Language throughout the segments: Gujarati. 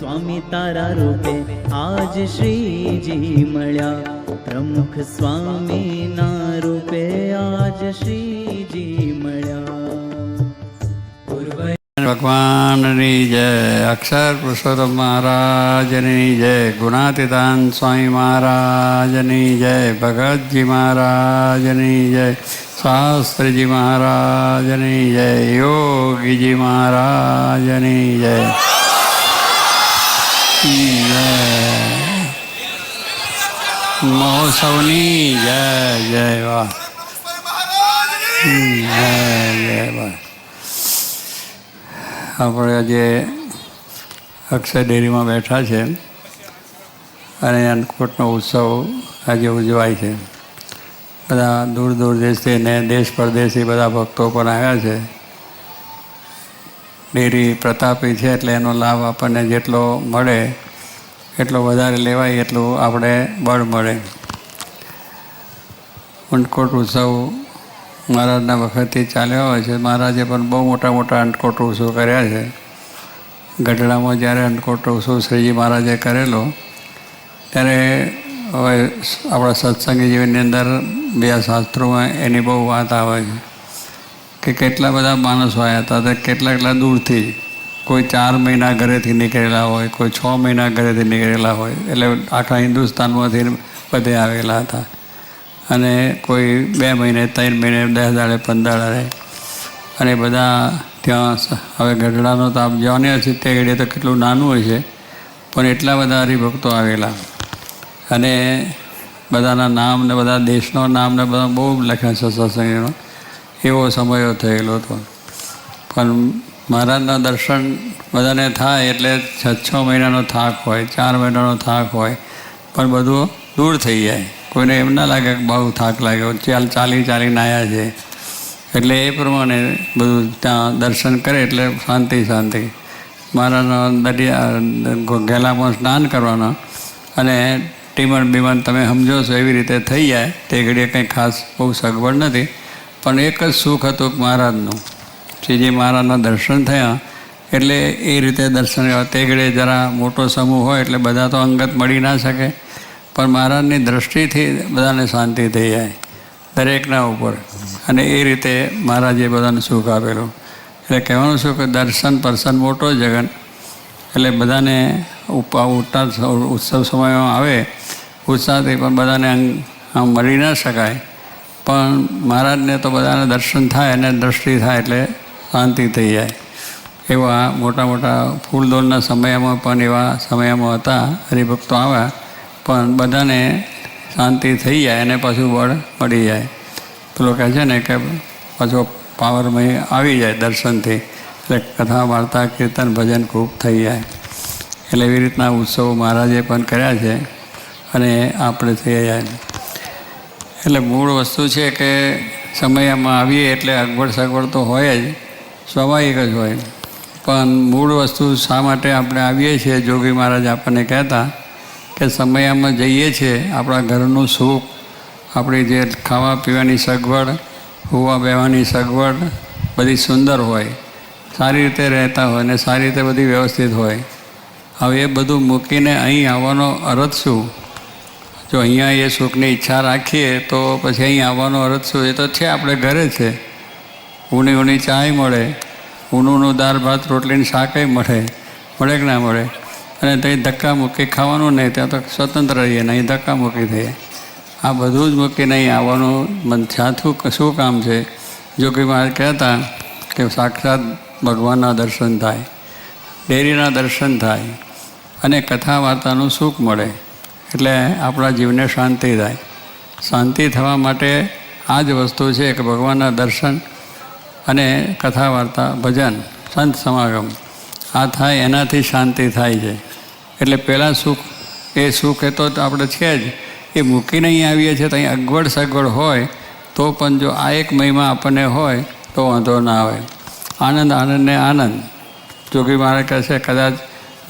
સ્વામી તારા રૂપે આજ શ્રીજી મળ્યા. પ્રમુખ સ્વામીના રૂપે આજ શ્રીજી મળ્યા. ભગવાનની જય, અક્ષર પુરુષોત્તમ મહારાજની જય, ગુણાતીતાન સ્વામી મહારાજની જય, ભગતજી મહારાજની જય, શાસ્ત્રીજી મહારાજની જય, યોગીજી મહારાજની જય. જય. મહોત્સવની જય જય વાહ. જય જય વાહ. આપણે આજે અક્ષય ડેરીમાં બેઠા છે અને અન્નકૂટનો ઉત્સવ આજે ઉજવાય છે. બધા દૂર દૂર દેશથી ને દેશ પરદેશથી બધા ભક્તો પણ આવ્યા છે. ડેરી પ્રતાપી છે એટલે એનો લાભ આપણને જેટલો મળે, એટલો વધારે લેવાય એટલું આપણે બળ મળે. અંટકોટ ઉત્સવ મહારાજના વખતથી ચાલ્યો હોય છે. મહારાજે પણ બહુ મોટા મોટા અંટકોટ ઉત્સવ કર્યા છે. ગઢડામાં જ્યારે અંટકોટ ઉત્સવ શ્રીજી મહારાજે કરેલો, ત્યારે હવે આપણા સત્સંગી જીવનની અંદર બે શાસ્ત્રોમાં એની બહુ વાત આવે છે. કે કેટલા બધા માણસો આવ્યા હતા તો કેટલા કેટલા દૂરથી. કોઈ ચાર મહિના ઘરેથી નીકળેલા હોય, કોઈ છ મહિના ઘરેથી નીકળેલા હોય, એટલે આખા હિન્દુસ્તાનમાંથી બધે આવેલા હતા. અને કોઈ બે મહિને, ત્રણ મહિને, દસ દાડે, પંદર દાડે. અને બધા ત્યાં હવે ગઢડાનો તો આપ જવાની છે, તે ઘડીએ તો કેટલું નાનું હોય છે, પણ એટલા બધા હરિભક્તો આવેલા. અને બધાના નામ ને બધા દેશનો નામ ને બધા બહુ લખ્યા છે સત્સંગીનો એવો સમયો થયેલો હતો. પણ મહારાજના દર્શન બધાને થાય એટલે છ છ મહિનાનો થાક હોય, ચાર મહિનાનો થાક હોય, પણ બધું દૂર થઈ જાય. કોઈને એમ ના લાગે કે બહુ થાક લાગ્યો, ચાલ, ચાલી ચાલીને આવ્યા છે. એટલે એ પ્રમાણે બધું ત્યાં દર્શન કરે એટલે શાંતિ શાંતિ. મહારાજના દરિયા ગેલામાં સ્નાન કરવાના અને ટીમણ બીમણ તમે સમજો છો એવી રીતે થઈ જાય. તે ઘડીએ કંઈ ખાસ બહુ સગવડ નથી. પણ એક જ સુખ હતું મહારાજનું. શ્રીજી મહારાજના દર્શન થયા, એટલે એ રીતે દર્શન તેગડે જરા મોટો સમૂહ હોય એટલે બધા તો અંગત મળી ના શકે. પણ મહારાજની દ્રષ્ટિથી બધાને શાંતિ થઈ જાય, દરેકના ઉપર. અને એ રીતે મહારાજે બધાને સુખ આપેલું. એટલે કહેવાનું શું કે દર્શન પર્સન મોટો જગન. એટલે બધાને ઉપા ઉઠતા ઉત્સવ સમયમાં આવે, ઉત્સાહથી પણ બધાને અંગ, આમ મળી ના શકાય. પણ મહારાજને તો બધાને દર્શન થાય અને દ્રષ્ટિ થાય એટલે શાંતિ થઈ જાય. એવા મોટા મોટા ફૂલદોલના સમયમાં પણ એવા સમયમાં હતા, હરિભક્તો આવ્યા, પણ બધાને શાંતિ થઈ જાય અને પાછું બળ મળી જાય. પેલો કહે છે ને કે પાછો પાવરમય આવી જાય દર્શનથી, એટલે કથા, વાર્તા, કીર્તન, ભજન ખૂબ થઈ જાય. એટલે એવી રીતના ઉત્સવો મહારાજે પણ કર્યા છે અને આપણે થઈ જાય એટલે મૂળ વસ્તુ છે કે સમયમાં આવીએ એટલે અગવડ સગવડ તો હોય જ, સ્વાભાવિક જ હોય. પણ મૂળ વસ્તુ શા માટે આપણે આવીએ છીએ? જોગી મહારાજ આપણને કહેતા કે સમયમાં જઈએ છીએ, આપણા ઘરનું સુખ, આપણી જે ખાવા પીવાની સગવડ હોવા બેવાની સગવડ બધી સુંદર હોય, સારી રીતે રહેતા હોય ને સારી રીતે બધી વ્યવસ્થિત હોય. હવે એ બધું મૂકીને અહીં આવવાનો અર્થ શું? જો અહીંયા એ સુખની ઈચ્છા રાખીએ તો પછી અહીં આવવાનો અર્થ શું? એ તો છે, આપણે ઘરે છે. ઊની ઊની ચાય મળે ઊનું દાળ ભાત, રોટલીને શાકે મળે મળે કે ના મળે? અને ત્યાં ધક્કા મૂકી ખાવાનું નહીં, ત્યાં તો સ્વતંત્ર રહીએ નહીં ધક્કા મૂકી થઈએ આ બધું જ મૂકીને અહીં આવવાનું મન છાથું શું કામ છે? જો કે મારે કહેતા કે સાક્ષાત ભગવાનના દર્શન થાય, ડેરીના દર્શન થાય, અને કથા વાર્તાનું સુખ મળે. એટલે આપણા જીવને શાંતિ થાય. શાંતિ થવા માટે આ જ વસ્તુ છે કે ભગવાનના દર્શન અને કથા વાર્તા ભજન, સંત સમાગમ. આ થાય એનાથી શાંતિ થાય છે. એટલે પહેલાં સુખ, એ સુખ એ તો આપણે છે જ. એ મૂકીને અહીં આવીએ છીએ તો અહીં અગવડ સગવડ હોય, તો પણ જો આ એક મહિમા આપણને હોય, તો વાંધો ના આવે. આનંદ આનંદને આનંદ. જોગી મહારાજ કહે છે, કદાચ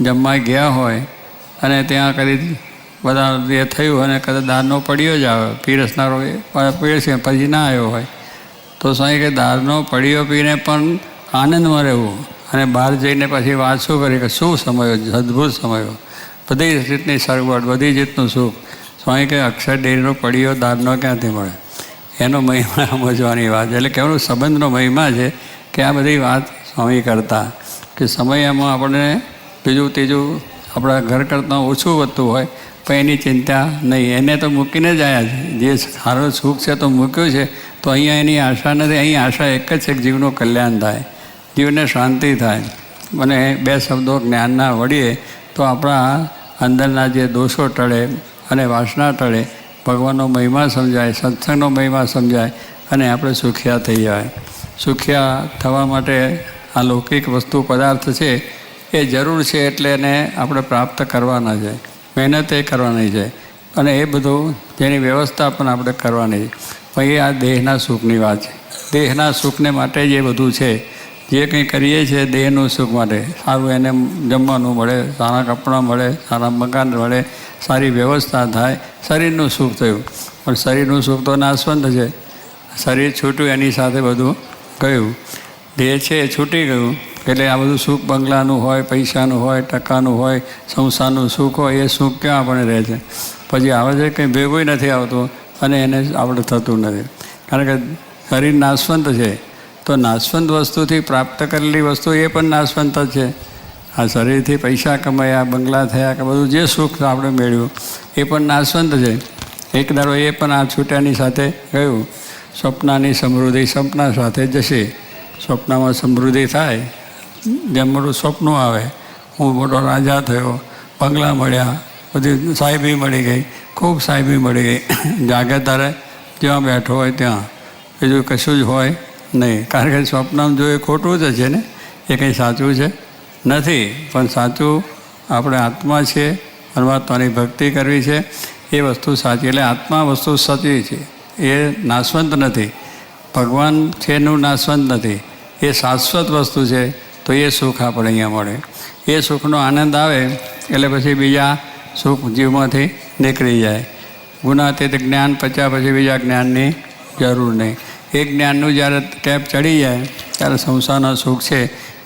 જમવા ગયા હોય અને ત્યાં કદી બધા જે થયું અને કદાચ દારનો પડ્યો જ આવે, પીરસનારો પીરસે પછી ના આવ્યો હોય. તો સ્વામી કે દારનો પડ્યો પીને પણ આનંદમાં રહેવું. અને બહાર જઈને પછી વાત શું કરી કે, શું સમયો? અદ્ભુત સમયો. બધી રીતની સગવડ, બધી રીતનું સુખ. સ્વામી કે અક્ષર ડેરીનો પડીયો દારનો ક્યાંથી મળે? એનો મહિમા સમજવાની વાત. એટલે કહેવાનું સંબંધનો મહિમા છે કે આ બધી વાત સ્વામી કરતા કે સમયમાં આપણને બીજું, ત્રીજું આપણા ઘર કરતાં ઓછું વધતું હોય પણ એની ચિંતા નહીં. એને તો મૂકીને જ આવ્યા છે. જે સારો સુખ છે તો મૂક્યું છે. તો અહીંયા એની આશા નથી. અહીં આશા એક જ છે કે જીવનું કલ્યાણ થાય. જીવને શાંતિ થાય. અને બે શબ્દો જ્ઞાનના વળીએ તો આપણા અંદરના જે દોષો ટળે અને વાસના ટળે, ભગવાનનો મહિમા સમજાય, સત્સંગનો મહિમા સમજાય અને આપણે સુખિયા થઈ જાય. સુખિયા થવા માટે આ લૌકિક વસ્તુ પદાર્થ છે. એ જરૂર છે એટલે એને આપણે પ્રાપ્ત કરવાના છે. મહેનત એ કરવાની છે. અને એ બધું જેની વ્યવસ્થા પણ આપણે કરવાની છે. પણ એ આ દેહના સુખની વાત છે. દેહના સુખને માટે જે બધું છે, જે કંઈ કરીએ છીએ દેહનું સુખ માટે, સારું એને જમવાનું મળે, સારા કપડાં મળે, સારા મકાન મળે, સારી વ્યવસ્થા થાય, શરીરનું સુખ થયું. પણ શરીરનું સુખ તો નાશવંત છે. શરીર છૂટ્યું એની સાથે બધું ગયું. દેહ છે એ છૂટી ગયું. એટલે આ બધું સુખ બંગલાનું હોય, પૈસાનું હોય, ટકાનું હોય, સંસારનું સુખ હોય, એ સુખ ક્યાં આપણે રહે છે? પછી આવે છે કંઈ ભેગું નથી આવતું અને એને આપણે થતું નથી. કારણ કે શરીર નાશવંત છે. તો નાશવંત વસ્તુથી પ્રાપ્ત કરેલી વસ્તુ એ પણ નાશવંત જ છે. આ શરીરથી પૈસા કમાયા, બંગલા થયા કે બધું જે સુખ આપણે મેળવ્યું, એ પણ નાશવંત છે. એક દાડો એ પણ આ છૂટ્યાની સાથે ગયું. સ્વપ્નાની સમૃદ્ધિ સપના સાથે જશે. સ્વપ્નમાં સમૃદ્ધિ થાય. જેમ મોટું સ્વપ્ન આવે, હું મોટો રાજા થયો, બંગલા મળ્યા, બધી સાહેબી મળી ગઈ, ખૂબ સાહેબી મળી ગઈ. જાગે તારે જ્યાં બેઠો હોય ત્યાં. બીજું કશું જ હોય નહીં. કારણ કે સ્વપ્નમાં જો એ ખોટું જ છે ને, એ કંઈ સાચું છે? નથી. પણ સાચું આપણે આત્મા છે, પરમાત્માની ભક્તિ કરવી છે, એ વસ્તુ સાચી. એટલે આત્મા વસ્તુ સાચી છે. એ નાશવંત નથી. ભગવાન છે એનું નાશવંત નથી. એ શાશ્વત વસ્તુ છે. તો એ સુખ આપણે અહીંયા મળે. એ સુખનો આનંદ આવે એટલે પછી બીજા સુખ જીવમાંથી નીકળી જાય. ગુનાતીત જ્ઞાન પચ્યા પછી બીજા જ્ઞાનની જરૂર નહીં. એ જ્ઞાનનું જ્યારે ટેપ ચડી જાય, ત્યારે સંસારના સુખ છે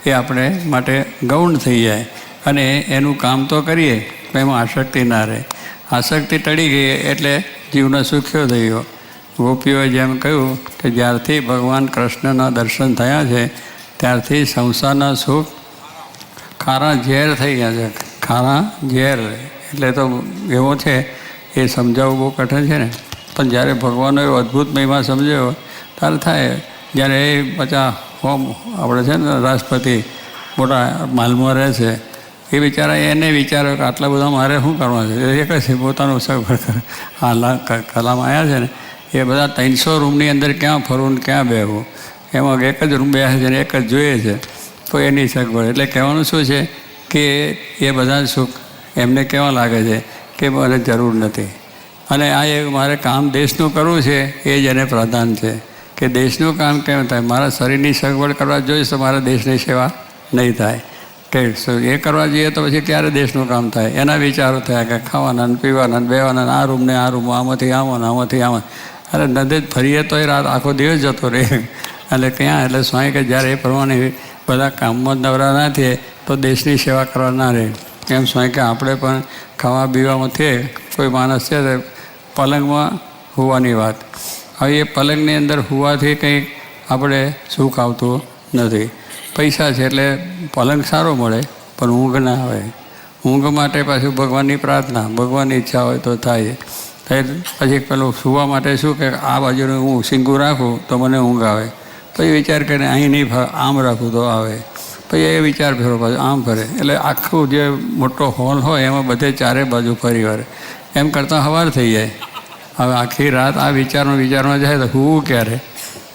એ આપણે માટે ગૌણ થઈ જાય. અને એનું કામ તો કરીએ તો એમાં આસક્તિ ના રહે. આસક્તિ ટળી ગઈ એટલે જીવનો સુખ્યો થઈ ગયો ગોપીઓએ જેમ કહ્યું કે જ્યારથી ભગવાન કૃષ્ણના દર્શન થયા છે ત્યારથી સંસારના સુખ ખારા ઝેર થઈ ગયા છે. ખારા ઝેર. એટલે તો એવો છે, એ સમજાવવું બહુ કઠિન છે ને. પણ જ્યારે ભગવાનનો એવો અદ્ભુત મહિમા સમજ્યો, ત્યારે થાય. જ્યારે એ બધા હોમ આપણે છે ને, રાષ્ટ્રપતિ મોટા માલમાં રહે છે, એ બિચારા એને વિચાર્યો કે આટલા બધા મારે શું કરવા છે? એક જ પોતાનું સગવડ આ કલામ આવ્યા છે ને, એ બધા ત્રણસો રૂમની અંદર ક્યાં ફરવું ને ક્યાં બેહવું એમાં એક જ રૂમ બેસે છે ને એક જ જોઈએ છે. તો એની સગવડ. એટલે કહેવાનું શું છે કે એ બધા સુખ એમને કેવા લાગે છે કે મને જરૂર નથી. અને આ એક મારે કામ દેશનું કરવું છે એ જ એને પ્રધાન છે. કે દેશનું કામ કેમ થાય? મારા શરીરની સગવડ કરવા જોઈશ તો મારા દેશની સેવા નહીં થાય. કે એ કરવા જઈએ તો પછી ક્યારે દેશનું કામ થાય? એના વિચારો થયા કે ખાવાના ને પીવાના ને બેવાના આ રૂમને આ રૂમ, આમાંથી આવો ને આમાંથી આવો અરે નદે જ ફરીએ તો એ રાત આખો દિવસ જતો રહે. એટલે ક્યાં? એટલે સ્વામી કે જ્યારે એ પ્રમાણે બધા કામમાં નવરા ના થઈએ તો દેશની સેવા કરવા ના રહે. એમ સ્વામી કે આપણે પણ ખાવા પીવામાં થઈએ કોઈ માણસ છે પલંગમાં હોવાની વાત. હવે એ પલંગની અંદર હોવાથી કંઈ આપણે સુખ આવતું નથી. પૈસા છે એટલે પલંગ સારો મળે, પણ ઊંઘ ના આવે. ઊંઘ માટે પાછું ભગવાનની પ્રાર્થના, ભગવાનની ઈચ્છા હોય તો થાય. પછી પેલું સુવા માટે શું કે, આ બાજુનું હું સિંગું રાખું તો મને ઊંઘ આવે. પછી વિચાર કરીને અહીં નહીં આમ રાખું તો આવે. પછી એ વિચાર ફેરો પાછો, આમ ફરે. એટલે આખું જે મોટો હોલ હોય એમાં બધે ચારે બાજુ ફરી વળે એમ કરતાં સવાર થઈ જાય. હવે આખી રાત આ વિચારમાં વિચારમાં જાય તો હું ક્યારે?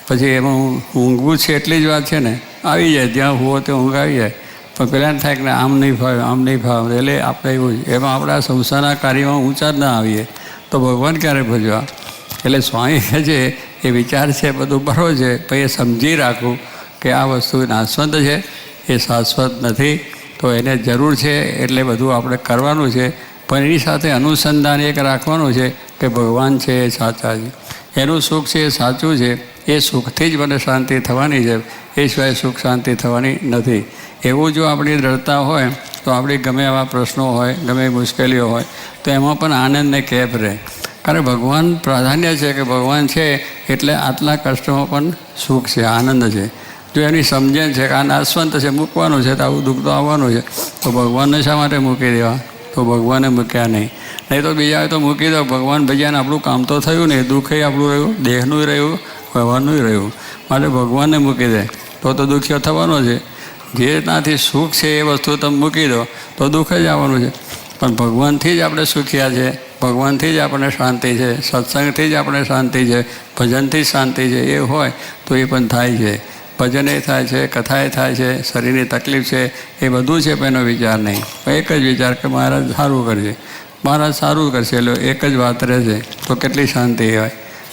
પછી એમાં હું ઊંઘવું છે એટલી જ વાત છે ને. આવી જાય, જ્યાં હોવો ત્યાં ઊંઘ આવી જાય. પણ પહેલાં થાય કે આમ નહીં ફાવે, આમ નહીં ફાવે. એટલે આપણે એવું. એમાં આપણા સંસારના કાર્યમાં ઊંચા જ ના આવીએ. તો ભગવાન ક્યારે ભજવા? એટલે સ્વામી કહે છે એ વિચાર છે, બધું બરો છે પણ એ સમજી રાખવું કે આ વસ્તુ નાશવંત છે, એ શાશ્વત નથી, તો એને જરૂર છે એટલે બધું આપણે કરવાનું છે. પણ એની સાથે અનુસંધાન એક રાખવાનું છે કે ભગવાન છે એ સાચા છે. એનું સુખ છે એ સાચું છે, એ સુખથી જ મને શાંતિ થવાની છે, એ સિવાય સુખ શાંતિ થવાની નથી. એવું જો આપણી દ્રઢતા હોય, તો આપણી ગમે એવા પ્રશ્નો હોય, ગમે મુશ્કેલીઓ હોય, તો એમાં પણ આનંદને કેફ રહે. કારણ ભગવાન પ્રાધાન્ય છે કે ભગવાન છે એટલે આટલા કષ્ટમાં પણ સુખ છે, આનંદ છે. જો એની સમજણ છે કે આ નાશવંત છે, મૂકવાનું છે, તો આવું દુઃખ તો આવવાનું છે. તો ભગવાનને શા માટે મૂકી દેવા? તો ભગવાને મૂક્યા નહીં. નહીં તો બીજા તો મૂકી દો. ભગવાન ભજ્યાને આપણું કામ તો થયું નહીં. દુઃખે આપણું રહ્યું, દેહનું રહ્યું, ભગવાનનું રહ્યું. માટે ભગવાનને મૂકી દે. તો તો દુખ્યો થવાનો છે. જે ત્યાંથી સુખ છે એ વસ્તુ તમે મૂકી દો, તો દુઃખ જ આવવાનું છે. પણ ભગવાનથી જ આપણે સુખ્યા છે. ભગવાનથી જ આપણને શાંતિ છે, સત્સંગથી જ આપણે શાંતિ છે, ભજનથી જ શાંતિ છે, એ હોય તો એ પણ થાય છે. ભજન એ થાય છે કથાએ થાય છે, શરીરની તકલીફ છે, એ બધું છે, પણ એનો વિચાર નહીં. એક જ વિચાર કે મહારાજ સારું કરશે મહારાજ સારું કરશે, એટલે એક જ વાત રહેશે, તો કેટલી શાંતિ હોય.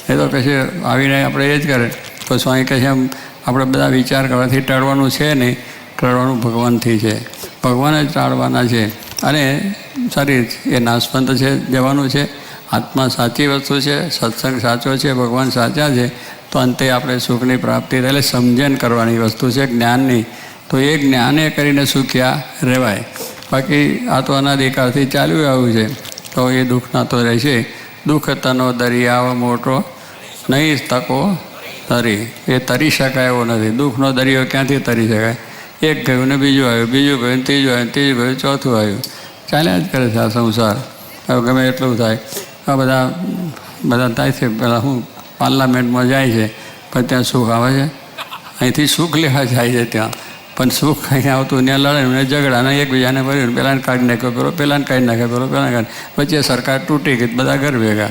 એ તો પછી આવીને આપણે એ જ કરે. તો સ્વામી કહે છે એમ આપણે બધા વિચાર કરવાથી ટળવાનું છે નહીં, ટળવાનું ભગવાનથી છે. ભગવાન જ ટાળવાના છે. અને શરીર એ નાશવંત છે, જવાનું છે. આત્મા સાચી વસ્તુ છે, સત્સંગ સાચો છે, ભગવાન સાચા છે, તો અંતે આપણે સુખની પ્રાપ્તિ એટલે સમજણ કરવાની વસ્તુ છે જ્ઞાનની. તો એ જ્ઞાને કરીને સુખ્યા રહેવાય. બાકી આ તો અનાધિકારથી ચાલ્યું આવ્યું છે. તો એ દુઃખના તો રહેશે દુઃખ તનો દરિયાવ મોટો, નહીં તકો તરી. એ તરી શકાય એવો નથી. દુઃખનો દરિયો ક્યાંથી તરી શકાય? એક ગયું ને બીજું આવ્યું, બીજું ગયું ત્રીજું આવ્યું, ત્રીજું ગયું ચોથું આવ્યું. ચાલ્યા જ કરે છે આ સંસાર. હવે ગમે એટલું થાય. આ બધા બધા થાય છે. પેલા હું પાર્લામેન્ટમાં જાય છે પણ ત્યાં સુખ આવે છે. અહીંથી સુખ લેવા જાય છે ત્યાં. પણ સુખ અહીંયા આવતું, ત્યાં લડે ને ઝઘડા ને એકબીજાને ભર્યું પેલાને કાઢી નાખ્યો પેલો પેલાને કાઢી નાખ્યો પેલો પહેલાં કાઢી વચ્ચે સરકાર તૂટી ગઈ બધા ઘર ભેગા.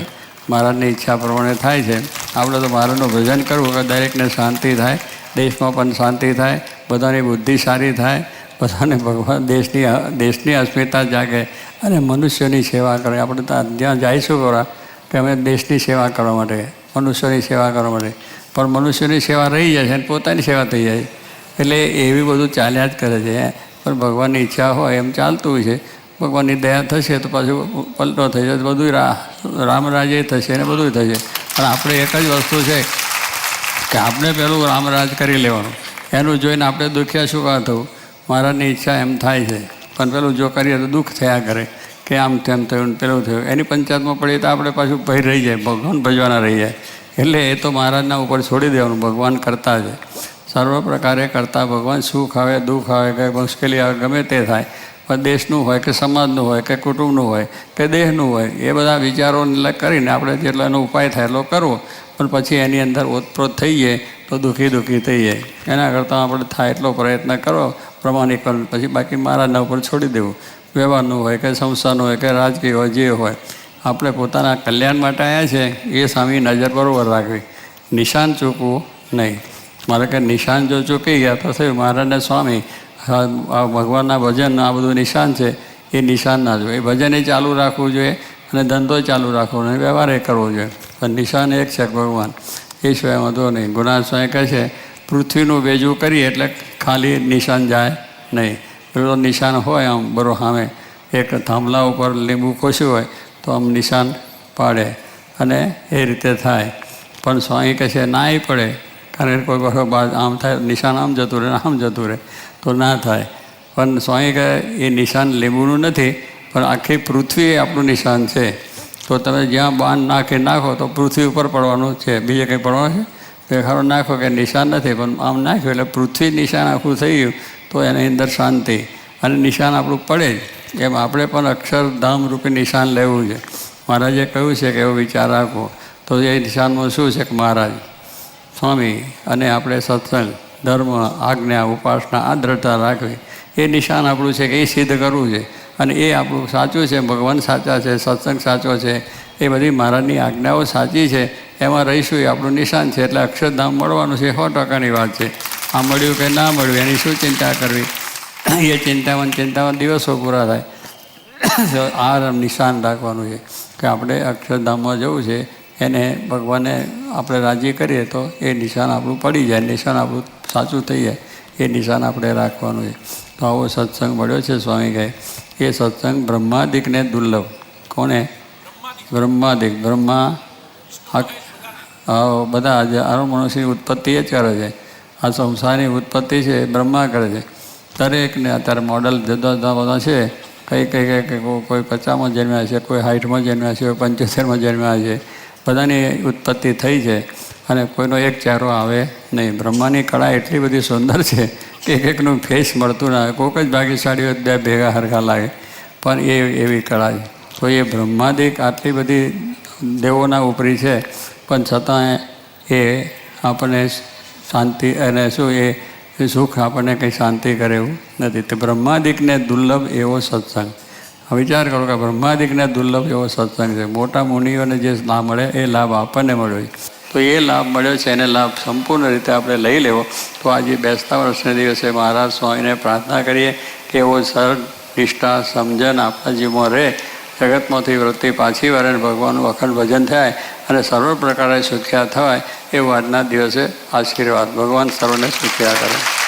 મહારાજની ઈચ્છા પ્રમાણે થાય છે. આપણે તો મહારાજનું ભજન કરવું કે દરેકને શાંતિ થાય. દેશમાં પણ શાંતિ થાય. બધાની બુદ્ધિ સારી થાય. બધાને ભગવાન દેશની દેશની અસ્મિતા જાગે અને મનુષ્યની સેવા કરે. આપણે ત્યાં જ્યાં જઈશું કરવા કે અમે દેશની સેવા કરવા માટે, મનુષ્યની સેવા કરવા માટે. પણ મનુષ્યની સેવા રહી જાય છે અને પોતાની સેવા થઈ જાય. એટલે એવી બધું ચાલ્યા જ કરે છે. પણ ભગવાનની ઈચ્છા હોય એમ ચાલતું હોય છે. ભગવાનની દયા થશે તો પાછું પલટો થઈ જશે બધું રા રાજે થશે ને બધું થશે. પણ આપણે એક જ વસ્તુ છે કે આપણે પેલું રામરાજ કરી લેવાનું. એનું જોઈને આપણે દુખ્યા શું થવું મહારાજની ઈચ્છા એમ થાય છે. પણ પેલું જો કરીએ તો દુઃખ થયા કરે કે આમ તેમ થયું ને પેલું થયું. એની પંચાયતમાં પડીએ તો આપણે પાછું ભય રહી જાય, ભગવાન ભજવાના રહી જાય. એટલે એ તો મહારાજના ઉપર છોડી દેવાનું, ભગવાન કરતા છે સર્વ પ્રકારે કરતા ભગવાન, સુખ આવે, દુઃખ આવે કે મુશ્કેલી આવે, ગમે તે થાય. પણ દેશનું હોય કે સમાજનું હોય કે કુટુંબનું હોય કે દેહનું હોય, એ બધા વિચારોને કરીને આપણે જેટલો એનો ઉપાય થાય એટલો કરવો. પણ પછી એની અંદર ઓતપ્રોત થઈ જાય તો દુઃખી દુઃખી થઈ જાય. એના કરતાં આપણે થાય એટલો પ્રયત્ન કરો. પ્રમાણિકરણ પછી બાકી મારાના ઉપર છોડી દેવું. વ્યવહારનું હોય કે સંસ્થાનું હોય કે રાજકીય હોય, જે હોય. આપણે પોતાના કલ્યાણ માટે આવ્યા છે, એ સામી નજર બરોબર રાખવી. નિશાન ચૂકવું નહીં. મારે કે નિશાન જો ચૂકી ગયા તો થયું, મહારાજને સ્વામી, આ ભગવાનના ભજન આ બધું નિશાન છે, એ નિશાન ના જોઈએ. ભજન એ ચાલુ રાખવું જોઈએ અને ધંધો ચાલુ રાખવો અને વ્યવહાર એ કરવો જોઈએ. પણ નિશાન એક છે ભગવાન. એ સિવાય વાંધો નહીં. ગુના સ્વાય કહે છે, પૃથ્વીનું વેજું કરીએ એટલે ખાલી નિશાન જાય નહીં. પેલો નિશાન હોય આમ બરો સામે એક થાંભલા ઉપર લીંબુ કોસ્યું હોય તો આમ નિશાન પાડે. અને એ રીતે થાય. પણ સ્વામી કહે છે નાય પડે. કારણ કોઈ વખત બાદ આમ થાય, નિશાન આમ જતું રહે આમ જતું રહે. તો ના થાય. પણ સ્વામી કહે, એ નિશાન લીંબુનું નથી, પણ આખી પૃથ્વી આપણું નિશાન છે. તો તમે જ્યાં બાણ નાખી નાખો તો પૃથ્વી ઉપર પડવાનું છે. બીજે કંઈ પડવાનું છે? દેખાડો નાખો કે નિશાન નથી, પણ આમ નાખ્યું એટલે પૃથ્વી નિશાન આખું થઈ ગયું, તો એની અંદર શાંતિ. અને નિશાન આપણું પડે જ. એમ આપણે પણ અક્ષરધામ રૂપે નિશાન લેવું છે. મહારાજે કહ્યું છે કે એવો વિચાર રાખવો તો એ નિશાનમાં શું છે કે મહારાજ, સ્વામી અને આપણે સત્સંગ, ધર્મ, આજ્ઞા, ઉપાસના આ દ્રઢતા રાખવી. એ નિશાન આપણું છે કે એ સિદ્ધ કરવું છે. અને એ આપણું સાચું છે, ભગવાન સાચા છે, સત્સંગ સાચો છે. એ બધી મહારાજની આજ્ઞાઓ સાચી છે. એમાં રહીશું એ આપણું નિશાન છે. એટલે અક્ષરધામ મળવાનું છે. સો ટકાની વાત છે. આ મળ્યું કે ના મળ્યું, એની શું ચિંતા કરવી? એ ચિંતામાં ચિંતામાં દિવસો પૂરા થાય. આ નિશાન રાખવાનું છે કે આપણે અક્ષરધામમાં જવું છે. એને ભગવાને આપણે રાજી કરીએ તો એ નિશાન આપણું પડી જાય. નિશાન આપણું સાચું થઈ જાય. એ નિશાન આપણે રાખવાનું છે. તો આવો સત્સંગ મળ્યો છે સ્વામી કહે, એ સત્સંગ બ્રહ્માદિકને દુર્લભ. કોને? બ્રહ્માદિક બ્રહ્મા બધા જે આરો મનુષ્યની ઉત્પત્તિ એ જ કરે છે. આ સંસારની ઉત્પત્તિ છે એ બ્રહ્મા કરે છે. દરેકને અત્યારે મોડલ જુદા જુદા બધા છે. કઈ કઈ કઈ કઈ પચાસમાં જન્મ્યા છે, કોઈ હાઈટમાં જન્મ્યા છે, કોઈ પંચોતેરમાં જન્મ્યા છે. બધાની ઉત્પત્તિ થઈ છે અને કોઈનો એક ચહેરો આવે નહીં. બ્રહ્માની કળા એટલી બધી સુંદર છે કે એક એકનું ફેસ મળતું ના આવે કોઈક જ ભાગ્યશાળી બે ભેગા હરખા લાગે. પણ એ એવી કળા છે. તો એ બ્રહ્માદિક આટલી બધી દેવોના ઉપરી છે, પણ છતાં એ આપણને શાંતિ અને શું એ સુખ આપણને કંઈ શાંતિ કરે એવું નથી. તો બ્રહ્માદિકને દુર્લભ એવો સત્સંગ. વિચાર કરો કે બ્રહ્માદિકને દુર્લભ એવો સત્સંગ છે. મોટા મુનિઓને જે લાભ મળે એ લાભ આપણને મળ્યો તો એ લાભ મળ્યો છે, એને લાભ સંપૂર્ણ રીતે આપણે લઈ લેવો. તો આજે બેસતા વર્ષને દિવસે મહારાજ સ્વામીને પ્રાર્થના કરીએ કે એવો સર નિષ્ઠા સમજણ આપણા જીવમાં રહે જગતમાંથી વૃત્તિ પાછી વળે ભગવાનનું અખંડ ભજન થાય અને સર્વ પ્રકારે સુખ્યા થવાય એવું આજના દિવસે આશીર્વાદ. ભગવાન સર્વને સુખ્યા કરે.